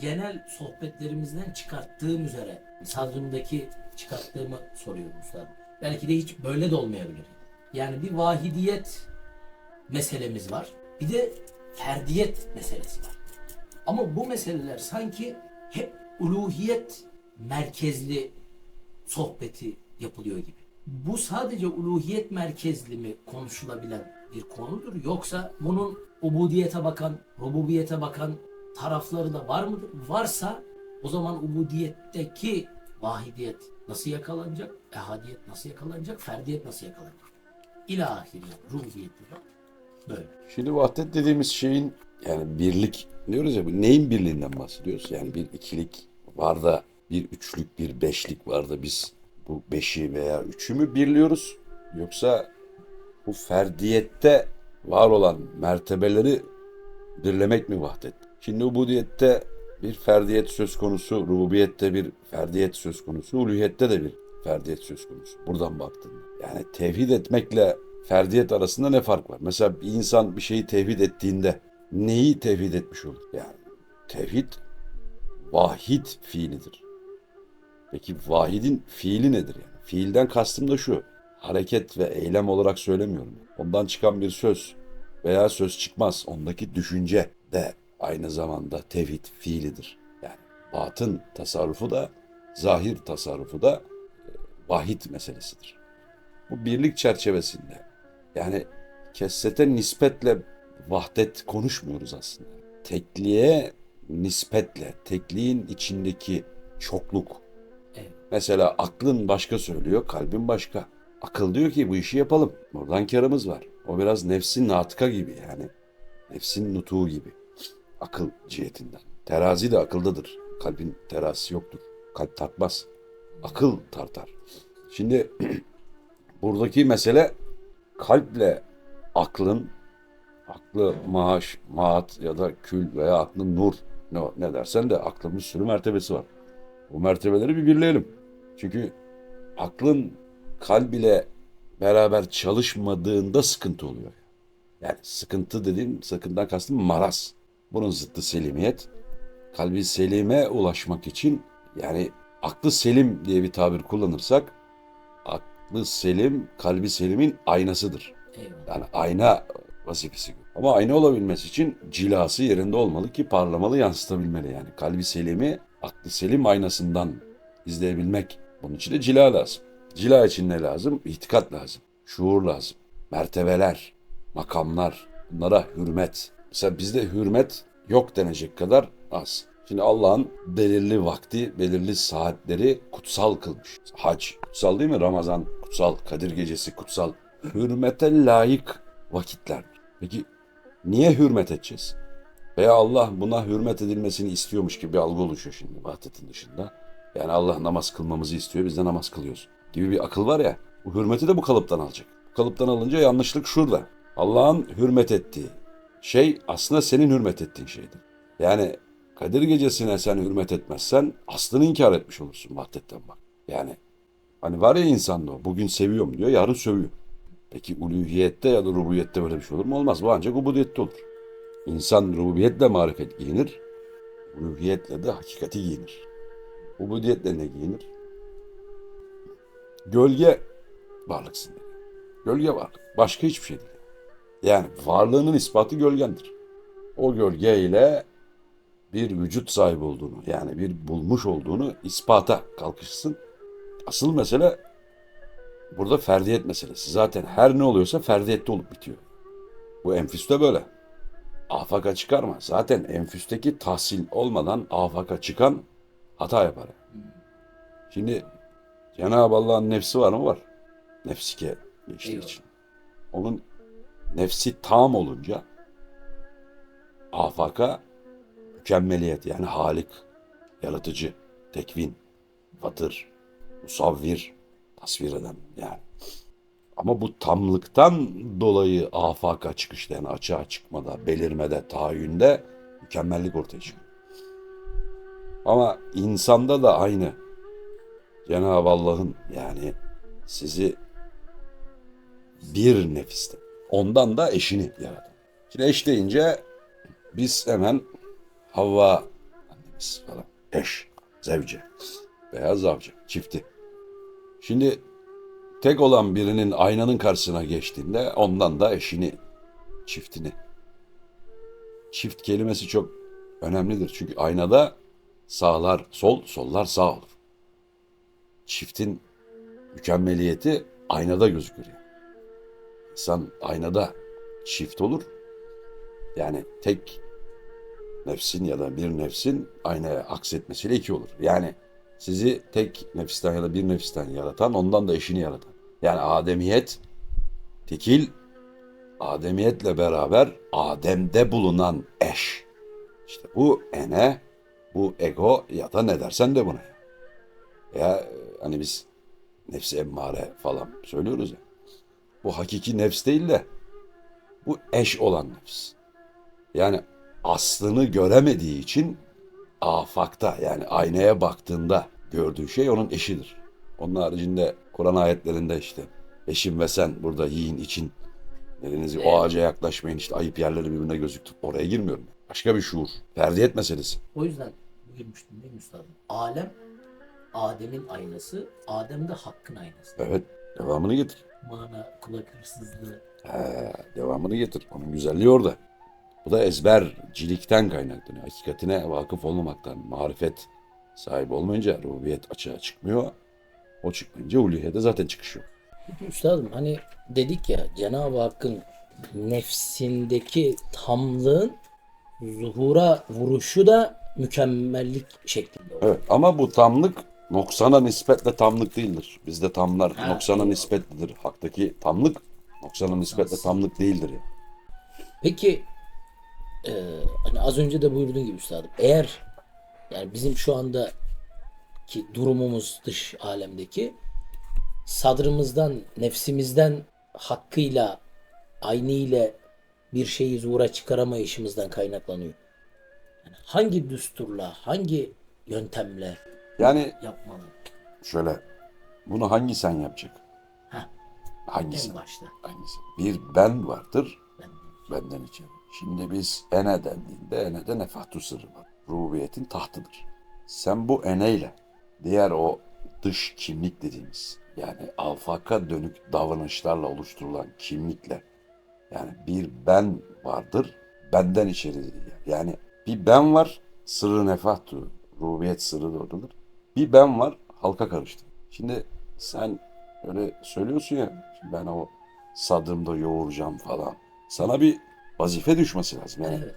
genel sohbetlerimizden çıkarttığım üzere sadrımdaki çıkarttığımı soruyorum üstad. Belki de hiç böyle de olmayabilir. Yani bir vahidiyet meselemiz var. Bir de ferdiyet meselesi var. Ama bu meseleler sanki hep uluhiyet merkezli sohbeti yapılıyor gibi. Bu sadece uluhiyet merkezli mi konuşulabilen bir konudur yoksa bunun ubudiyete bakan, rububiyete bakan tarafları da var mıdır? Varsa o zaman ubudiyetteki vahidiyet nasıl yakalanacak? Ehadiyet nasıl yakalanacak? Ferdiyet nasıl yakalanacak? İlahiri, rububiyeti de böyle. Şimdi vahdet dediğimiz şeyin yani birlik diyoruz ya neyin birliğinden bahsediyoruz? Yani bir ikilik var da bir üçlük bir beşlik var da biz bu beşi veya üçü mü birliyoruz? Yoksa bu ferdiyette var olan mertebeleri birlemek mi vahdet? Şimdi ubudiyette bir ferdiyet söz konusu, rububiyette bir ferdiyet söz konusu, uluhiyette de bir ferdiyet söz konusu. Buradan baktığında. Yani tevhid etmekle ferdiyet arasında ne fark var? Mesela bir insan bir şeyi tevhid ettiğinde neyi tevhid etmiş olur? Yani tevhid vahid fiilidir. Peki vahidin fiili nedir yani? Fiilden kastım da şu. Hareket ve eylem olarak söylemiyorum. Ondan çıkan bir söz veya söz çıkmaz. Ondaki düşünce de aynı zamanda tevhid fiilidir. Yani batın tasarrufu da zahir tasarrufu da e, vahid meselesidir. Bu birlik çerçevesinde yani kessete nispetle vahdet konuşmuyoruz aslında. Tekliğe nispetle, tekliğin içindeki çokluk. Evet. Mesela aklın başka söylüyor, kalbin başka. Akıl diyor ki bu işi yapalım. Buradan karımız var. O biraz nefsin natıka gibi yani. Nefsin nutuğu gibi. Akıl cihetinden. Terazi de akıldadır. Kalbin terazisi yoktur. Kalp tartmaz. Akıl tartar. Şimdi buradaki mesele kalple aklın aklı maaş, maat ya da kül veya aklın nur ne, ne dersen de aklın bir sürü mertebesi var. Bu mertebeleri bir birleyelim. Çünkü aklın kalb ile beraber çalışmadığında sıkıntı oluyor. Yani sıkıntı dediğim sakından kastım maraz. Bunun zıttı selimiyet. Kalbi selime ulaşmak için yani aklı selim diye bir tabir kullanırsak aklı selim kalbi selimin aynasıdır. Yani ayna vazifesi. Ama ayna olabilmesi için cilası yerinde olmalı ki parlamalı yansıtabilmeli. Yani kalbi selimi aklı selim aynasından izleyebilmek. Bunun için de cila lazım. Cila için ne lazım? İtikat lazım. Şuur lazım. Mertebeler, makamlar, bunlara hürmet. Mesela bizde hürmet yok denecek kadar az. Şimdi Allah'ın belirli vakti, belirli saatleri kutsal kılmış. Hac kutsal değil mi? Ramazan kutsal, Kadir Gecesi kutsal. Hürmete layık vakitler. Peki niye hürmet edeceğiz? Veya Allah buna hürmet edilmesini istiyormuş gibi bir algı oluşuyor şimdi vahdetin dışında. Yani Allah namaz kılmamızı istiyor, biz de namaz kılıyoruz gibi bir akıl var ya. Bu hürmeti de bu kalıptan alacak. Bu kalıptan alınca yanlışlık şurada. Allah'ın hürmet ettiği şey aslında senin hürmet ettiğin şeydir. Yani Kadir gecesine sen hürmet etmezsen aslını inkar etmiş olursun vahdetten bak. Yani hani var ya insanda o bugün seviyorum diyor yarın sövüyor. Peki uluhiyette ya da rububiyette böyle bir şey olur mu? Olmaz. Bu ancak ubudiyette olur. İnsan rububiyetle marifet giyinir. Uluhiyetle de hakikati giyinir. Ubudiyetle ne giyinir? Gölge varlıksın. Gölge varlık. Başka hiçbir şey değil. Yani varlığının ispatı gölgendir. O gölgeyle bir vücut sahibi olduğunu yani bir bulmuş olduğunu ispata kalkışsın. Asıl mesele burada ferdiyet meselesi. Zaten her ne oluyorsa ferdiyette olup bitiyor. Bu enfüste böyle. Afaka çıkarma. Zaten enfüsteki tahsil olmadan afaka çıkan hata yapar. Şimdi Cenab-ı Allah'ın nefsi var mı? Var. Nefsike geçtiği Eyvallah. için. Onun nefsi tam olunca afaka mükemmeliyet yani halik, yaratıcı, tekvin, fatır, musavvir, tasvir eden yani. Ama bu tamlıktan dolayı afaka çıkışta yani açığa çıkmada, belirmede, tahayyünde mükemmellik ortaya çıkıyor. Ama insanda da aynı. Cenab-ı Allah'ın yani sizi bir nefiste. Ondan da eşini yarattı. Şimdi eş deyince biz hemen Havva biz falan. Eş, zevce veya zavcı, çifti. Şimdi tek olan birinin aynanın karşısına geçtiğinde ondan da eşini, çiftini. Çift kelimesi çok önemlidir. Çünkü aynada sağlar sol, sollar sağ olur. Çiftin mükemmeliyeti aynada gözükür. yani. İnsan aynada çift olur. Yani tek nefsin ya da bir nefsin aynaya aksetmesiyle iki olur. Yani sizi tek nefisten ya da bir nefisten yaratan ondan da eşini yaratan. Yani Ademiyet tekil Ademiyetle beraber Adem'de bulunan eş. İşte bu ene, bu ego ya da ne dersen de buna. Ya hani biz nefsi emmare falan söylüyoruz ya. Bu hakiki nefs değil de bu eş olan nefs. Yani aslını göremediği için afakta yani aynaya baktığında gördüğü şey onun eşidir. Onun haricinde Kur'an ayetlerinde işte eşim ve sen burada yiyin için elinizi o ağaca yaklaşmayın işte ayıp yerleri birbirine gözüktü. Oraya girmiyorum. Başka bir şuur. Ferdiyet meselesi. O yüzden buyurmuştum değil mi üstadım? Alem Adem'in aynası, Adem de Hakk'ın aynası. Evet. Devamını getir. Mana, kulak hırsızlığı. He, devamını getir. Onun güzelliği orada. Bu da ezbercilikten kaynaklanıyor. Hakikatine vakıf olmamaktan, marifet sahibi olmayınca rububiyet açığa çıkmıyor. O çıkmayınca uluhiyete zaten çıkış yok. Üstadım hani dedik ya Cenab-ı Hakk'ın nefsindeki tamlığın zuhura vuruşu da mükemmellik şeklinde. oluyor. Evet ama bu tamlık noksana nispetle tamlık değildir. Bizde tamlar Ha, noksana nispetlidir. Haktaki tamlık noksana nispetle tamlık değildir. Yani. Peki e, hani az önce de buyurduğun gibi üstadım eğer yani bizim şu anda ki durumumuz dış alemdeki sadrımızdan nefsimizden hakkıyla aynı ile bir şeyi zuhura çıkaramayışımızdan kaynaklanıyor. Yani hangi düsturla, hangi yöntemle yani yapmalı? şöyle bunu hangi sen yapacak? Heh, Hangisi? en başta. Hangisi? Bir ben vardır Ben benden içeri. Şimdi biz ene dendiğinde enede nefahtu sırrı var. Rububiyetin tahtıdır. Sen bu eneyle diğer o dış kimlik dediğimiz yani afaka dönük davranışlarla oluşturulan kimlikle yani bir ben vardır benden içeri. Yani bir ben var sırrı nefahtu rububiyet sırrı da oradadır. Bir ben var halka karıştı. Şimdi sen öyle söylüyorsun ya şimdi ben o sadrımda yoğuracağım falan. Sana bir vazife düşmesi lazım. Yani Evet.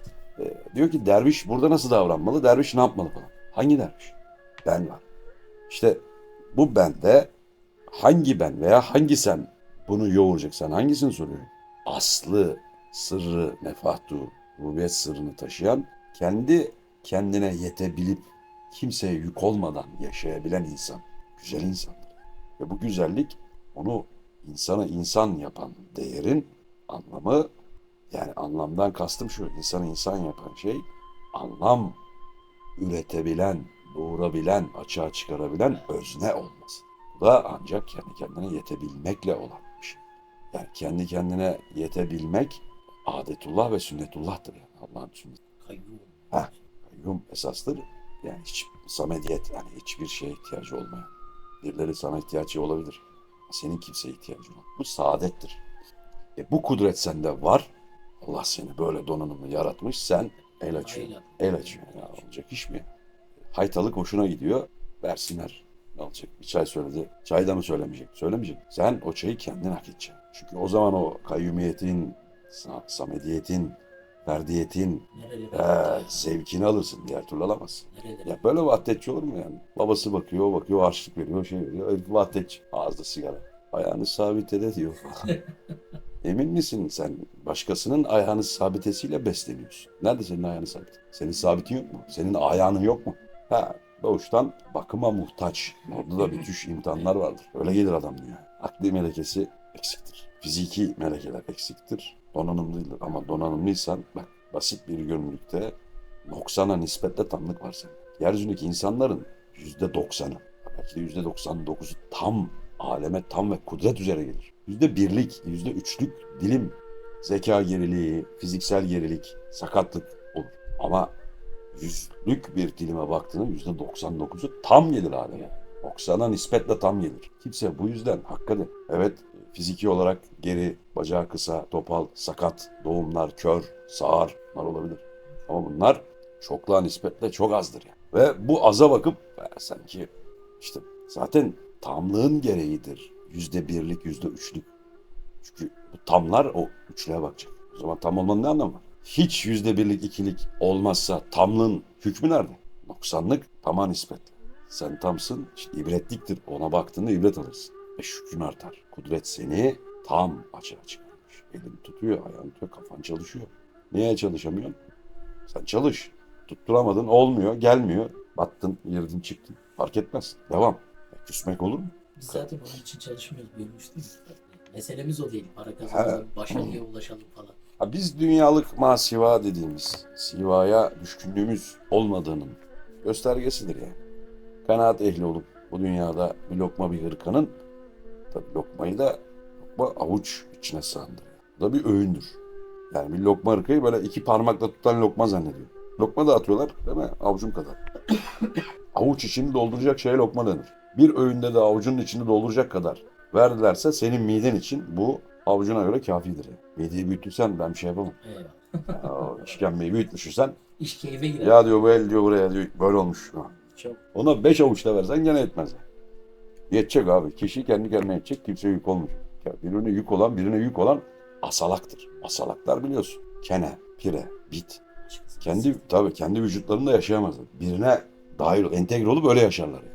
e, diyor ki derviş burada nasıl davranmalı? Derviş ne yapmalı falan. Hangi derviş? Ben var. İşte bu bende hangi ben veya hangi sen bunu yoğuracak? Sen hangisini soruyorum? Aslı, sırrı, nefahtu, rububiyet sırrını taşıyan, kendi kendine yetebilip kimseye yük olmadan yaşayabilen insan. Güzel insandır. Ve bu güzellik onu insanı insan yapan değerin anlamı yani anlamdan kastım şu, insanı insan yapan şey anlam üretebilen, doğurabilen, açığa çıkarabilen özne olması. Bu da ancak kendi kendine yetebilmekle olan bir şey. Yani kendi kendine yetebilmek adetullah ve sünnetullah'tır yani Allah'ın sünneti. Kayyum. Ha, kayyum esastır. Yani hiç samediyet, yani hiçbir şeye ihtiyacı olmayan. Birileri sana ihtiyacı olabilir. Senin kimseye ihtiyacın yok. Bu saadettir. E, bu kudret sende var. Allah seni böyle donanımlı yaratmış. Sen el açıyorsun. El- açıyorsun. Ya, olacak iş mi? Haytalık hoşuna gidiyor. Versinler. Ne olacak? Bir çay söyledi. Çay da mı söylemeyecek? Söylemeyecek. Sen o çayı kendin hak edeceksin. Çünkü o zaman o kayyumiyetin, sa- samediyetin, ferdiyetin, ee, zevkini alırsın. Diğer türlü alamazsın. Ya böyle vahdetçi olur mu yani? Babası bakıyor, o bakıyor, harçlık veriyor, şey veriyor. Vahdetçi. Ağızda sigara. Ayağını sabit ede diyor falan. Emin misin sen başkasının ayağını sabitesiyle besleniyorsun? Nerede senin ayağını sabit? Senin sabitin yok mu? Senin ayağının yok mu? Ha, doğuştan bakıma muhtaç. Orada da müthiş imtihanlar vardır. Öyle gelir adam dünya. Akli melekesi eksiktir. Fiziki melekeler eksiktir. Donanımlıdır ama donanımlıysan bak basit bir görünürlükte noksana nispetle tamlık var sende. Yeryüzündeki insanların yüzde doksanı, belki de yüzde doksan dokuzu tam aleme tam ve kudret üzere gelir. Yüzde birlik, yüzde üçlük dilim, zeka geriliği, fiziksel gerilik, sakatlık olur. Ama yüzlük bir dilime baktığında yüzde 99'u tam gelir hale. 90'a nispetle tam gelir. Kimse bu yüzden hakikaten evet fiziki olarak geri, bacağı kısa, topal, sakat, doğumlar, kör, sağır bunlar olabilir. Ama bunlar çokluğa nispetle çok azdır yani. Ve bu aza bakıp "Ya sanki işte zaten tamlığın gereğidir. Yüzde birlik, yüzde üçlük. Çünkü bu tamlar o üçlüğe bakacak. O zaman tam olmanın ne anlamı var? Hiç yüzde birlik, ikilik olmazsa tamlığın hükmü nerede? Noksanlık tama nispet. Sen tamsın, işte ibretliktir. Ona baktığında ibret alırsın. Ve şükrün artar. Kudret seni tam açığa çıkarmış. Elin tutuyor, ayağın tutuyor, kafan çalışıyor. Niye çalışamıyorsun? Sen çalış. Tutturamadın, olmuyor, gelmiyor. Battın, girdin, çıktın. Fark etmez. Devam. Ya küsmek olur mu? Biz zaten onun için çalışmıyoruz buyurmuş değil mi? Meselemiz o değil. Para kazanalım, başarıya ulaşalım falan. Ha, biz dünyalık masiva dediğimiz sivaya düşkünlüğümüz olmadığının göstergesidir yani. Kanaat ehli olup bu dünyada bir lokma bir hırkanın tabi lokmayı da lokma avuç içine sığındır. Bu da bir öğündür. Yani bir lokma hırkayı böyle iki parmakla tutan lokma zannediyor. Lokma da atıyorlar değil mi? Avucum kadar. Avuç içini dolduracak şeye lokma denir. Bir öğünde de avucunun içini dolduracak kadar verdilerse senin miden için bu avucuna göre kafidir. Yani. Mideyi büyüttüysen ben bir şey yapamam. Eyvallah. Ya, işkembeyi büyütmüşsen İş keyfe girer. ya diyor bu el diyor buraya diyor böyle olmuş. Çok. Ona beş avuçla versen gene etmez. Yetecek abi. Kişi kendi kendine yetecek. Kimseye yük olmayacak. Ya birine yük olan birine yük olan asalaktır. Asalaklar biliyorsun. Kene, pire, bit. Kendi tabii kendi vücutlarında yaşayamazlar. Birine dahil entegre olup öyle yaşarlar. Yani.